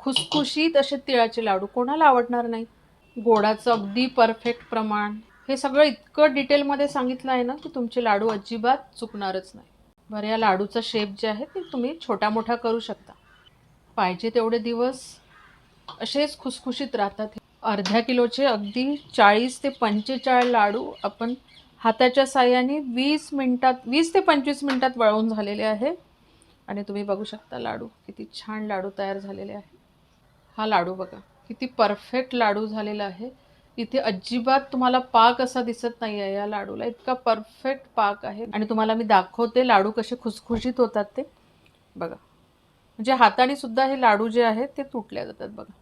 खुसखुशीत असे तिळाचे लाडू. कोणाला आवडणार नाही? गोडाचं अगदी परफेक्ट प्रमाण. हे सगळं इतकं डिटेलमध्ये सांगितलं आहे ना की तुमचे लाडू अजिबात चुकणारच नाही. बरं या लाडूचा शेप जे आहे ते तुम्ही छोटा मोठा करू शकता. पाहिजे तेवढे दिवस असेच खुसखुशीत राहतात अर्ध्या किलोचे अगदी चाळीस ते पंचेचाळीस लाडू आपण हाताच्या साह्याने वीस मिनटात वीस ते पंचवीस मिनटात वळवून झालेले आहे. आणि तुम्ही बघू शकता लाडू किती छान लाडू तयार झालेले आहे. हा लाडू बघा. किती परफेक्ट लाडू झालेला आहे. इथे अजिबात तुम्हाला पाक असा दिसत नाही आहे या लाडूला. इतका परफेक्ट पाक आहे. आणि तुम्हाला मी दाखवते लाडू कसे खुसखुशीत होतात ते. बघा. म्हणजे हाताने सुद्धा हे लाडू जे आहेत ते तुटले जातात बघा.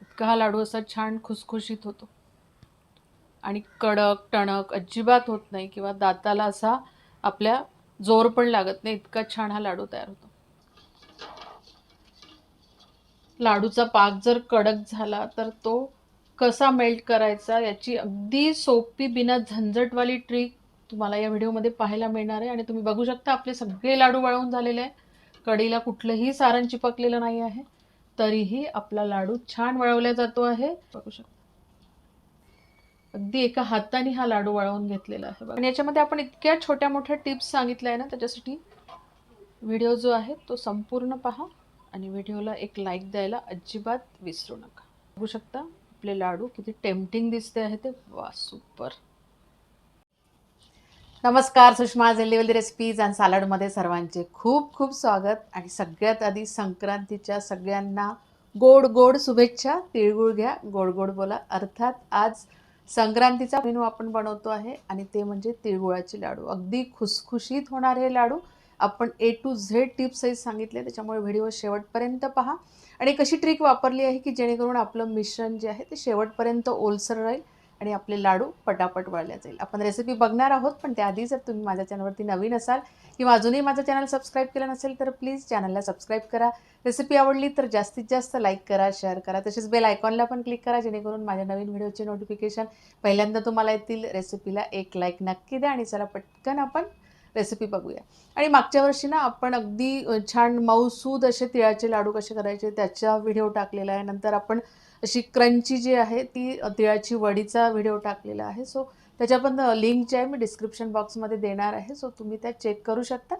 इतका हा लाडू असा छान खुसखुशीत होतो. आणि कडक टणक अजिबात होत नाही किंवा दाताला असा आपल्या जोर पण लागत नाही. इतका छान हा लाडू तयार होतो. लाडूचा पाक जर कडक झाला तर तो कसा मेल्ट करायचा याची अगदी सोपी बिना झंझटवाली ट्रिक तुम्हाला या व्हिडिओमध्ये पाहायला मिळणार आहे. आणि तुम्ही बघू शकता आपले सगळे लाडू वळवून झालेले आहे कडीला कुठलंही सारण चिपकलेलं नाही आहे. तरीही आपला लाडू छान वळवला जातो आहे. बघू शकता. अगदी एका हाताने हा लाडू वळवून घेतलेला आहे आणि याच्यामध्ये आपण इतक्या छोट्या मोठ्या टिप्स सांगितल्या आहे ना त्याच्यासाठी व्हिडिओ जो आहे तो संपूर्ण पहा. आणि व्हिडिओला एक लाईक द्यायला अजिबात विसरू नका. बघू शकता आपले लाडू किती टेम्पटिंग दिसते आहे ते. वा सुपर नमस्कार सुषमा जेल्लीवली रेसिपीज अँड सॅलडमध्ये सर्वांचे खूप खूप स्वागत. आणि सगळ्यात आधी संक्रांतीच्या सगळ्यांना गोड गोड शुभेच्छा तिळगुळ घ्या गोड गोड बोला. अर्थात आज संक्रांतीचा मेनू आपण बनवतो आहे आणि ते म्हणजे तिळगुळाचे लाडू. अगदी खुसखुशीत होणारे हे लाडू. आपण ए टू झेड टिप्सही सांगितले त्याच्यामुळे व्हिडिओ शेवटपर्यंत पहा. आणि कशी ट्रिक वापरली आहे की जेणेकरून आपलं मिश्रण जे आहे ते शेवटपर्यंत ओलसर राहील आणि आपले लाडू पटापट वळल्या जाईल. आपण रेसिपी बघणार आहोत पण त्याआधी जर तुम्ही माझ्या चॅनलवरती नवीन असाल किंवा अजूनही माझं चॅनल सबस्क्राईब केलं नसेल तर प्लीज चॅनलला सबस्क्राईब करा. रेसिपी आवडली तर जास्तीत जास्त लाईक करा शेअर करा. तसेच बेल आयकॉनला पण क्लिक करा जेणेकरून माझ्या नवीन व्हिडिओचे नोटिफिकेशन पहिल्यांदा तुम्हाला येतील. रेसिपीला एक लाईक नक्की द्या आणि चला पटकन आपण रेसिपी बघूया. आणि मागच्या वर्षी ना आपण अगदी छान मऊसूद असे तिळाचे लाडू कसे करायचे त्याचा व्हिडिओ टाकलेला आहे. नंतर आपण अशी क्रंची जी आहे ती तिळाची वडीचा व्हिडिओ टाकलेला आहे. सो त्याच्या पण लिंक जी आहे मी डिस्क्रिप्शन बॉक्समध्ये देणार आहे. सो तुम्ही त्या चेक करू शकता.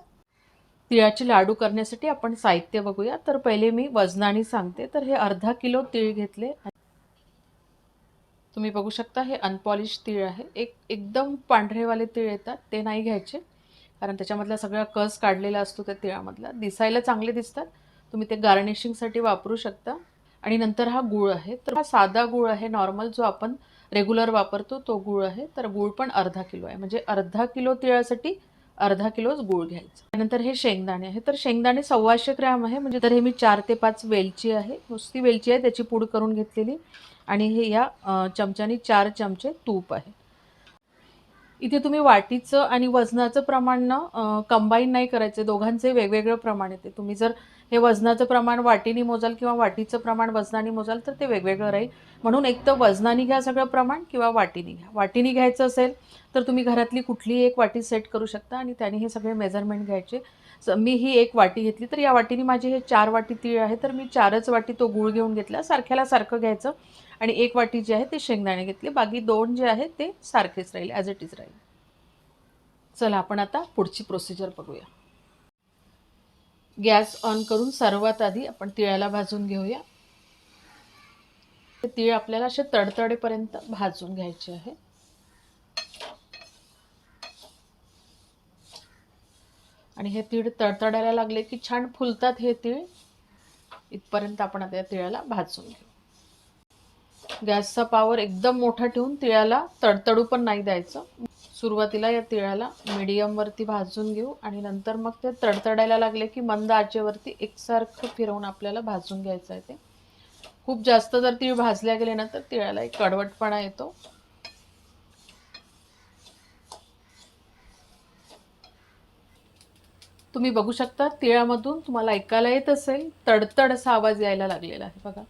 तिळाचे लाडू करण्यासाठी आपण साहित्य बघूया. तर पहिले मी वजनाने सांगते. तर हे अर्धा किलो तीळ घेतले. तुम्ही बघू शकता हे अनपॉलिश तीळ आहे. एक एकदम पांढरेवाले तीळ येतात. ते नाही घ्यायचे. कारण त्याच्यामधला सगळा कस काढलेला असतो त्या तिळामधला दिसायला चांगले दिसतात. तुम्ही ते गार्निशिंगसाठी वापरू शकता. आणि नंतर हा गूळ आहे तर हा साधा गूळ आहे नॉर्मल जो आपण रेग्युलर वापरतो तो गूळ आहे. तर गूळ पण अर्धा किलो आहे. म्हणजे अर्धा किलो तिळासाठी अर्धा किलोच गूळ घ्यायचा. त्यानंतर हे शेंगदाणे आहे. तर शेंगदाणे सव्वाशे ग्रॅम आहे. म्हणजे तर हे मी चार ते पाच वेलची आहे. नुसती वेलची आहे त्याची पूड करून घेतलेली. आणि हे या चमच्यानी चार चमचे तूप आहे. इथे तुम्ही वाटीचं आणि वजनाचं प्रमाण कंबाईन नाही करायचे. दोघांचे वेगवेगळं प्रमाण येते. तुम्ही जर हे वजनाचं प्रमाण वाटीने मोजाल किंवा वाटीचं प्रमाण वजनाने मोजाल तर ते वेगवेगळं राहील. म्हणून एक तर वजनाने घ्या सगळं प्रमाण किंवा वाटीने घ्या. वाटीने घ्यायचं असेल तर तुम्ही घरातली कुठलीही एक वाटी सेट करू शकता आणि त्याने हे सगळे मेजरमेंट घ्यायचे. मी ही एक वाटी घेतली तर या वाटीने माझी हे चार वाटी तीळ आहे तर मी चारच वाटी तो गूळ घेऊन घेतला सारख्याला सारखं घ्यायचं आणि एक वाटी जे आहे ते शेंगदाणे घेतले बाकी दोन जे आहे ते सारखेच राहील ॲज इट इज राहील. चला आपण आता पुढची प्रोसिजर बघूया. गॅस ऑन करून सर्वात आधी आपण तिळाला भाजून घेऊया. ते तीळ आपल्याला असे तडतडेपर्यंत भाजून घ्यायचे आहे. आणि हे तीळ तडतडायला लागले की छान फुलतात हे तीळ. इथपर्यंत आपण आता या तिळाला भाजून घेऊ. गॅसचा पावर एकदम मोठा ठेवून तिळाला तडतडू पण नाही द्यायचं. सुरुवातीला या तिळाला मीडियमवरती भाजून घेऊ आणि नंतर मग ते तडतडायला लागले की मंद आचेवरती एकसारखं फिरवून आपल्याला भाजून घ्यायचं आहे ते. खूप जास्त जर तीळ भाजल्या गेले ना तर तिळाला एक कडवटपणा येतो. तुम्ही बघू शकता तिळामधून तुम्हाला ऐकायला येत असेल तडतड असा आवाज यायला लागलेला आहे बघा.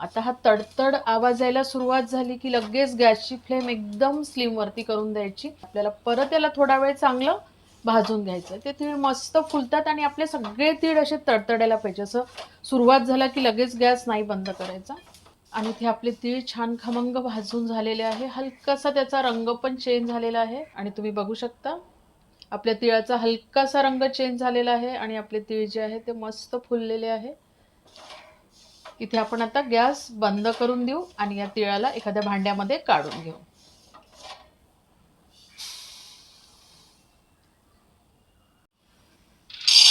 आता हा तडतड आवाज यायला सुरुवात झाली की लगेच गॅसची फ्लेम एकदम स्लिमवरती करून द्यायची. आपल्याला परत याला थोडा वेळ चांगलं भाजून घ्यायचं. ते तीळ मस्त फुलतात आणि आपले सगळे तीळ असे तडतडायला पाहिजे. असं सुरुवात झाला की लगेच गॅस नाही बंद करायचा. आणि ते आपले तीळ छान खमंग भाजून झालेले आहे. हलकासा त्याचा रंग पण चेंज झालेला आहे. आणि तुम्ही बघू शकता आपल्या तिळाचा हलकासा रंग चेंज झालेला आहे आणि आपले तीळ जे आहे ते मस्त फुललेले आहे. इथे आपण आता गॅस बंद करून देऊ आणि या तिळाला एखाद्या भांड्यामध्ये काढून घेऊ.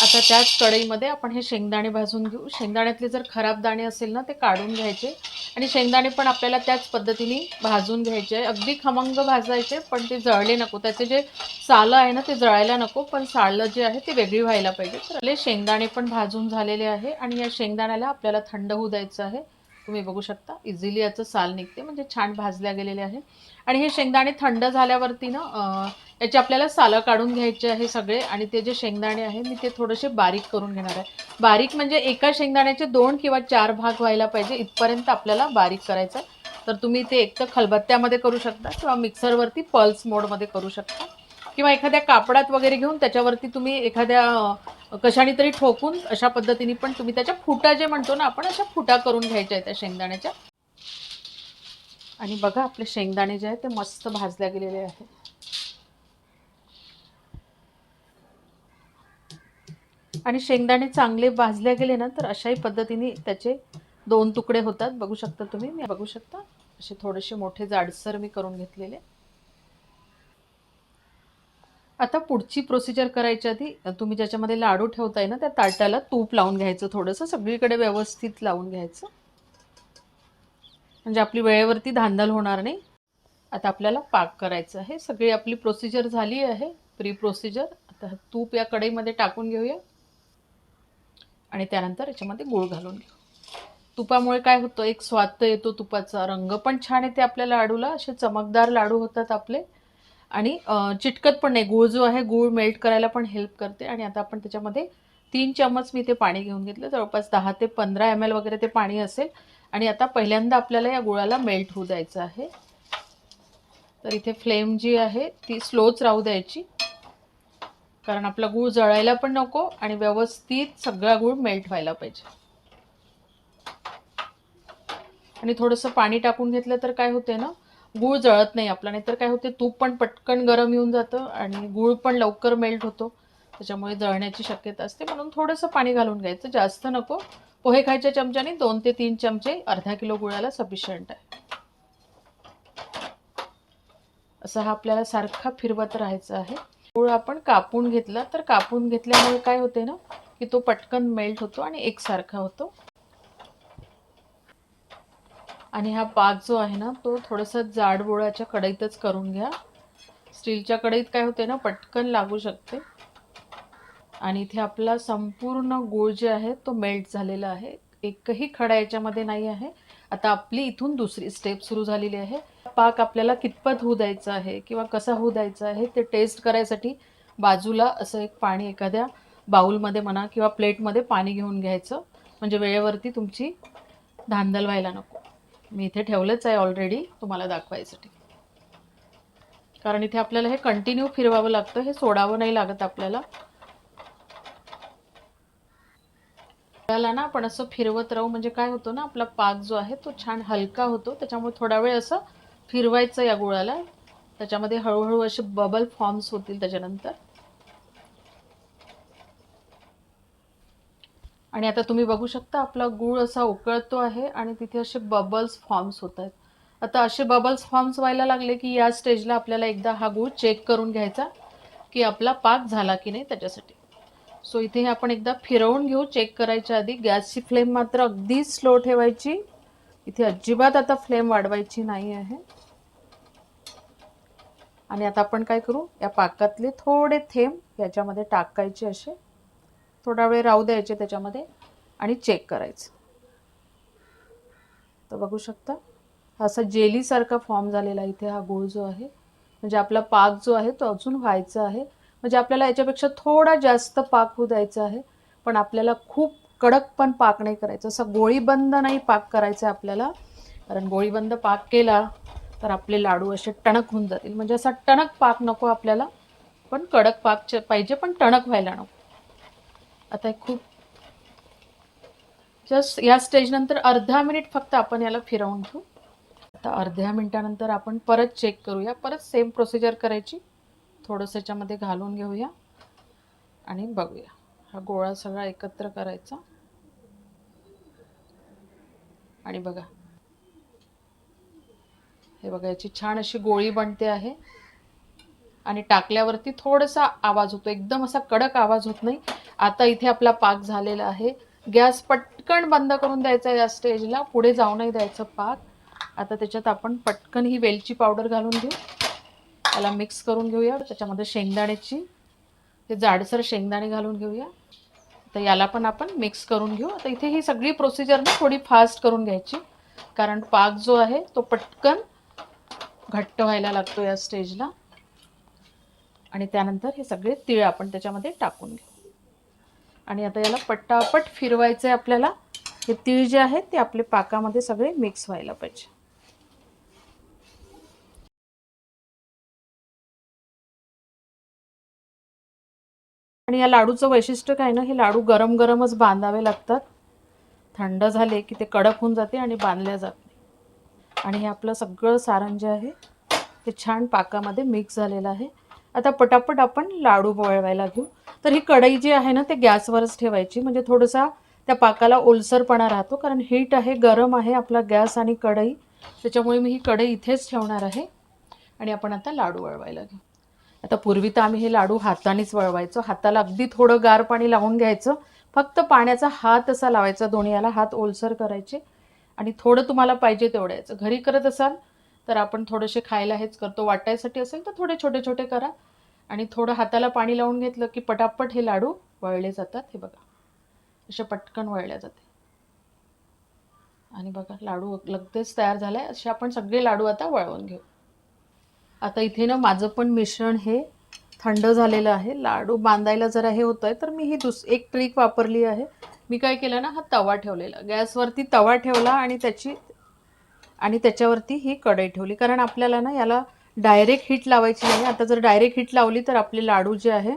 आता त्याच कढईमध्ये आपण हे शेंगदाणे भाजून घेऊ. शेंगदाण्यातले जर खराब दाणे असेल ना ते काढून घ्यायचे. आणि शेंगदाणे पण आपल्याला त्याच पद्धतीने भाजून घ्यायचे अगदी खमंग भाजायचे पण ते जळले नको. त्याचे जे सालं आहे ना ते जळायला नको पण सालं जे आहे ते वेगळी व्हायला पाहिजे. तर आपले शेंगदाणे पण भाजून झालेले आहे आणि या शेंगदाण्याला आपल्याला थंड होऊ द्यायचं आहे. तुम्ही बघू शकता इझिली याचं साल निघते म्हणजे छान भाजल्या गेलेले आहे. आणि हे शेंगदाणे थंड झाल्यावरती ना याचे आपल्याला सालं काढून घ्यायचे आहे सगळे आणि ते जे शेंगदाणे आहे मी ते थोडेसे बारीक करून घेणार आहे. बारीक म्हणजे एका शेंगदाण्याचे दोन किंवा चार भाग व्हायला पाहिजे इथपर्यंत आपल्याला बारीक करायचं आहे. तर तुम्ही ते एक तर खलबत्त्यामध्ये करू शकता किंवा मिक्सरवरती पल्स मोडमध्ये करू शकता. किंवा एखाद्या कापडात वगैरे घेऊन त्याच्यावरती तुम्ही एखाद्या कशाने तरी ठोकून अशा पद्धतीने पण तुम्ही त्याच्या फुटा जे म्हणतो ना आपण अशा फुटा करून घ्यायच्या आहेत त्या शेंगदाण्याच्या. आणि बघा आपले शेंगदाणे जे आहेत ते मस्त भाजल्या गेलेले आहेत. आणि शेंगदाणे चांगले भाजले गेले ना तर अशाही पद्धतीने त्याचे दोन तुकडे होतात. बघू शकता तुम्ही मी बघू शकता. असे थोडेसे मोठे जाडसर मी करून घेतलेले. आता पुढची प्रोसिजर करायच्या आधी तुम्ही ज्याच्यामध्ये लाडू ठेवताय ना त्या ताटाला तूप लावून घ्यायचं थोडंसं सगळीकडे व्यवस्थित लावून घ्यायचं. म्हणजे आपली वेळेवरती धांदल होणार नाही. आता आपल्याला पाक करायचं आहे. सगळी आपली प्रोसिजर झाली आहे. प्री प्रोसिजर आता तूप या कढईमध्ये टाकून घेऊया. आणि त्यानंतर याच्यामध्ये गूळ घालून घेऊ. तुपामुळे काय होतं? एक स्वाद येतो तुपाचा. रंग पण छान येते आपल्या लाडूला. असे चमकदार लाडू होतात आपले. आणि चिटकत पण नाही. गूळ जो आहे गूळ मेल्ट करायला पण हेल्प करते. आणि आता आपण त्याच्यामध्ये तीन चम्मच मी ते पाणी घेऊन घेतलं. जवळपास दहा ते पंधरा एम एल वगैरे ते पाणी असेल. आणि आता पहिल्यांदा आपल्याला या गुळाला मेल्ट होऊ द्यायचं आहे. तर इथे फ्लेम जी आहे ती स्लोच राहू द्यायची. कारण आपला गूळ जळायला पण नको आणि व्यवस्थित सगळा गूळ मेल्ट व्हायला पाहिजे. आणि थोडंसं पाणी टाकून घेतलं तर काय होते ना गूळ जळत नाही आपला नाहीतर काय होते तूप पण पटकन गरम येऊन जातं आणि गूळ पण लवकर मेल्ट होतो. त्याच्यामुळे जळण्याची शक्यता असते. म्हणून थोडंसं पाणी घालून घ्यायचं. जास्त नको. पोहे खायच्या चमच्याने दोन ते तीन चमचे अर्धा किलो गुळाला सफिशियंट आहे. असं हा आपल्याला सारखा फिरवत राहायचा आहे. गुळ आपण कापून घेतला तर कापून घेतल्यामुळे काय होते ना की तो पटकन मेल्ट होतो आणि एकसारखा होतो. आणि हा पाक जो आहे ना तो थोडासा जाड बोळाच्या कढईतच करून घ्या. स्टीलच्या कढईत काय होते ना पटकन लागू शकते. आणि इथे आपला संपूर्ण गूळ जे आहे तो मेल्ट झालेला आहे. एकही खडा याच्यामध्ये नाही आहे. आता आपली इथून दुसरी स्टेप सुरू झालेली आहे. पाक आपल्याला कितपत होऊ द्यायचा आहे किंवा कसा होऊ द्यायचा आहे ते टेस्ट करायसाठी बाजूला असं एक पाणी एखाद्या बाऊलमध्ये म्हणा किंवा प्लेटमध्ये पाणी घेऊन घ्यायचं. म्हणजे वेळेवरती तुमची धांदल व्हायला नको. मी इथे ठेवलंच आहे ऑलरेडी तुम्हाला दाखवायसाठी. कारण इथे आपल्याला हे कंटिन्यू फिरवावं लागतं हे सोडावं नाही लागत आपल्याला. त्याला ना आपण असं फिरवत राहू म्हणजे काय होतो ना आपला पाक जो आहे तो छान हलका होतो त्याच्यामुळे थोडा वेळ असं फिरवायचं या गुळाला. त्याच्यामध्ये हळूहळू असे बबल फॉर्म्स होतील त्याच्यानंतर. आणि आता तुम्ही बघू शकता आपला गूळ असा उकळतो आहे आणि तिथे असे बबल्स फॉर्म्स होत आहेत. आता असे बबल्स फॉर्म्स व्हायला लागले की या स्टेजला आपल्याला एकदा हा गूळ चेक करून घ्यायचा की आपला पाक झाला की नाही त्याच्यासाठी. सो इथे हे आपण एकदा फिरवून घेऊ. चेक करायच्या आधी गॅसची फ्लेम मात्र अगदी स्लो ठेवायची. इथे अजिबात आता फ्लेम वाढवायची नाही आहे. आणि आता आपण काय करू? या पाकातले थोडे थेंब याच्यामध्ये टाकायचे असे. थोडा वेळ राहू द्यायचे त्याच्यामध्ये आणि चेक करायचं. तर बघू शकता असा जेलीसारखा फॉर्म झालेला इथे हा गूळ जो आहे म्हणजे आपला पाक जो आहे तो अजून व्हायचा आहे. म्हणजे आपल्याला याच्यापेक्षा थोडा जास्त पाक होऊ द्यायचा आहे पण आपल्याला खूप कडक पण पाक नाही करायचं. असं गोळीबंद नाही पाक करायचा आहे आपल्याला. कारण गोळीबंद पाक केला तर आपले लाडू असे टणक होऊन जातील. म्हणजे असा टणक पाक नको आपल्याला पण कडक पाक पाहिजे पण टणक व्हायला नको. आता हे खूप जस्ट या स्टेजनंतर अर्धा मिनिट फक्त आपण याला फिरवून घेऊ. आता अर्ध्या मिनिटानंतर आपण परत चेक करूया. परत सेम प्रोसिजर करायची. थोडंसं याच्यामध्ये घालून घेऊया. आणि बघूया. हा गोळा सगळा एकत्र करायचा. आणि बघा. हे बघा याची छान अशी गोळी बनते आहे. आणि टाकल्यावरती थोडासा आवाज होतो. एकदम असा कडक आवाज होत नाही. आता इथे आपला पाक झालेला आहे. गॅस पटकन बंद करून द्यायचा या स्टेजला. पुढे जाऊ नाही द्यायचं पाक. आता त्याच्यात आपण पटकन ही वेलची पावडर घालून घेऊ. त्याला मिक्स करून घेऊया. त्याच्यामध्ये शेंगदाण्याची ते जाडसर शेंगदाणे घालून घेऊया. तर याला पण आपण मिक्स करून घेऊ. आता इथे ही सगळी प्रोसिजर ना थोडी फास्ट करून घ्यायची. कारण पाक जो आहे तो पटकन घट्ट व्हायला लागतो या स्टेजला आणि त्यानंतर हे सगळे तिळ आपण त्याच्यामध्ये टाकून घेऊ. आणि आता याला पट्टापट फिरवायचं आहे आपल्याला. हे तीळ जे आहेत ते आपले पाकामध्ये सगळे मिक्स व्हायला पाहिजे. आणि या लाडूचं वैशिष्ट्य काय ना हे लाडू गरम गरमच बांधावे लागतात. थंड झाले की ते कडक होऊन जाते आणि बांधल्या जात नाही. आणि हे आपलं सगळं सारण जे आहे ते छान पाकामध्ये मिक्स झालेलं आहे. आता पटापट आपण लाडू वळवायला घेऊ. तर ही कढई जी आहे ना ते गॅसवरच ठेवायची. म्हणजे थोडंसा त्या पाकाला ओलसरपणा राहतो कारण हीट आहे गरम आहे आपला गॅस आणि कढई. त्याच्यामुळे मी ही कढई इथेच ठेवणार आहे. आणि आपण आता लाडू वळवायला घेऊ. आता पूर्वी तर आम्ही हे लाडू हातानेच वळवायचो. हाताला अगदी थोडं गार पाणी लावून घ्यायचं. फक्त पाण्याचा हात असा लावायचा दोन्ही याला हात ओलसर करायचे. आणि थोडं तुम्हाला पाहिजे तेवढं यायचं. घरी करत असाल तर आपण थोडेसे खायला हेच करतो. वाटायसाठी असेल तर थोडे छोटे छोटे करा. आणि थोडं हाताला पाणी लावून घेतलं की पटापट हे लाडू वळले जातात. हे बघा. असे पटकन वळल्या जाते. आणि बघा लाडू लगेच तयार झाला आहे असे आपण सगळे लाडू आता वळवून घेऊ. आता इथे ना माझं पण मिश्रण हे थंड झालेलं आहे. लाडू बांधायला जरा हे होतं आहे तर मी ही दुस एक ट्रिक वापरली आहे. मी काय केलं ना हा तवा ठेवलेला. गॅसवरती तवा ठेवला आणि त्याची आणि त्याच्यावरती ही कढई ठेवली. कारण आपल्याला ना याला डायरेक्ट हीट लावायची नाही. आता जर डायरेक्ट हीट लावली तर आपले लाडू जे आहे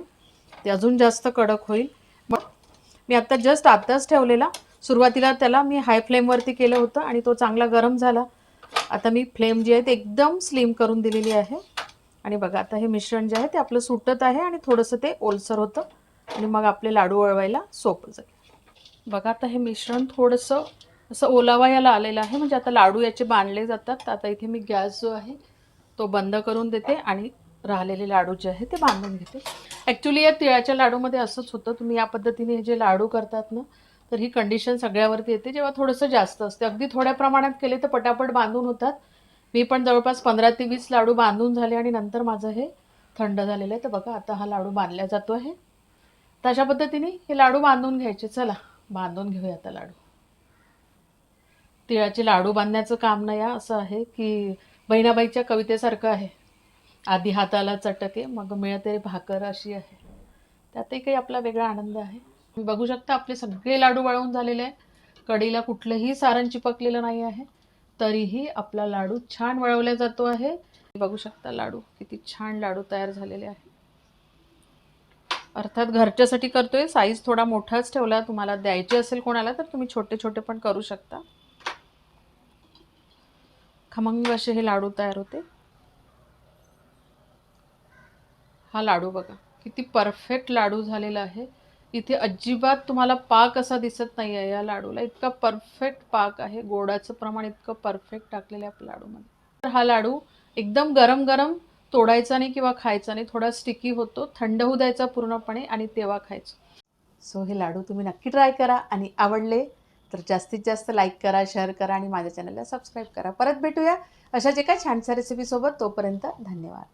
ते अजून जास्त कडक होईल. मग मी आता जस्ट आत्ताच ठेवलेला. सुरुवातीला त्याला मी हाय फ्लेमवरती केलं होतं आणि तो चांगला गरम झाला. आता मी फ्लेम जी आहे ते एकदम स्लिम करून दिलेली आहे. आणि बघा आता हे मिश्रण जे आहे ते आपलं सुटत आहे आणि थोडंसं ते ओलसर होतं. आणि मग आपले लाडू वळवायला सोपं जाईल. बघा आता हे मिश्रण थोडंसं असं ओलावा याला आलेलं आहे. म्हणजे आता लाडू याचे बांधले जातात. आता इथे मी गॅस जो आहे तो बंद करून देते आणि राहिलेले लाडू जे आहे ते बांधून घेते. ॲक्च्युली या तिळाच्या लाडूमध्ये असंच होतं. तुम्ही या पद्धतीने हे जे लाडू करतात ना तर ही कंडिशन सगळ्यावरती येते. जेव्हा थोडंसं जास्त असते. अगदी थोड्या प्रमाणात केले तर पटापट बांधून होतात. मी पण जवळपास पंधरा ते वीस लाडू बांधून झाले आणि नंतर माझं हे थंड झालेलं आहे. तर बघा आता हा लाडू बांधला जातो आहे. तर अशा पद्धतीने हे लाडू बांधून घ्यायचे. चला बांधून घेऊया आता लाडू. तिळाचे लाडू बांधण्याचं काम नाही असं आहे की बहिणाबाईच्या कवितेसारखं आहे. आधी हाताला चटके मग मिळते भाकर अशी आहे. त्यातही काही आपला वेगळा आनंद आहे. तुम्ही बघू शकता आपले सगळे लाडू वळवून झालेले आहे. कढीला कुठलंही सारण चिपकलेलं नाही आहे. तरीही आपला लाडू छान वळवला जातो आहे. बघू शकता लाडू किती छान लाडू तयार झालेले आहे. अर्थात घरच्यासाठी करतोय साईज थोडा मोठाच ठेवला तुम्हाला द्यायचे असेल कोणाला तर तुम्ही छोटे छोटे पण करू शकता. खमंग असे हे लाडू तयार होते. हा लाडू बघा किती परफेक्ट लाडू झालेला आहे. इथे अजिबात तुम्हाला पाक असा दिसत नाही आहे या लाडूला. इतका परफेक्ट पाक आहे. गोडाचं प्रमाण इतकं परफेक्ट टाकलेलं आहे लाडूमध्ये. तर हा लाडू एकदम गरम गरम तोडायचा नाही किंवा खायचा नाही. थोडा स्टिकी होतो थंड होऊ द्यायचा पूर्णपणे आणि तेव्हा खायचं. सो हे लाडू तुम्ही नक्की ट्राय करा आणि आवडले तर जास्तीत जास्त लाईक करा शेअर करा आणि माझ्या चॅनलला सबस्क्राईब करा. परत भेटूया अशाच एका छानशा रेसिपीसोबत तोपर्यंत धन्यवाद.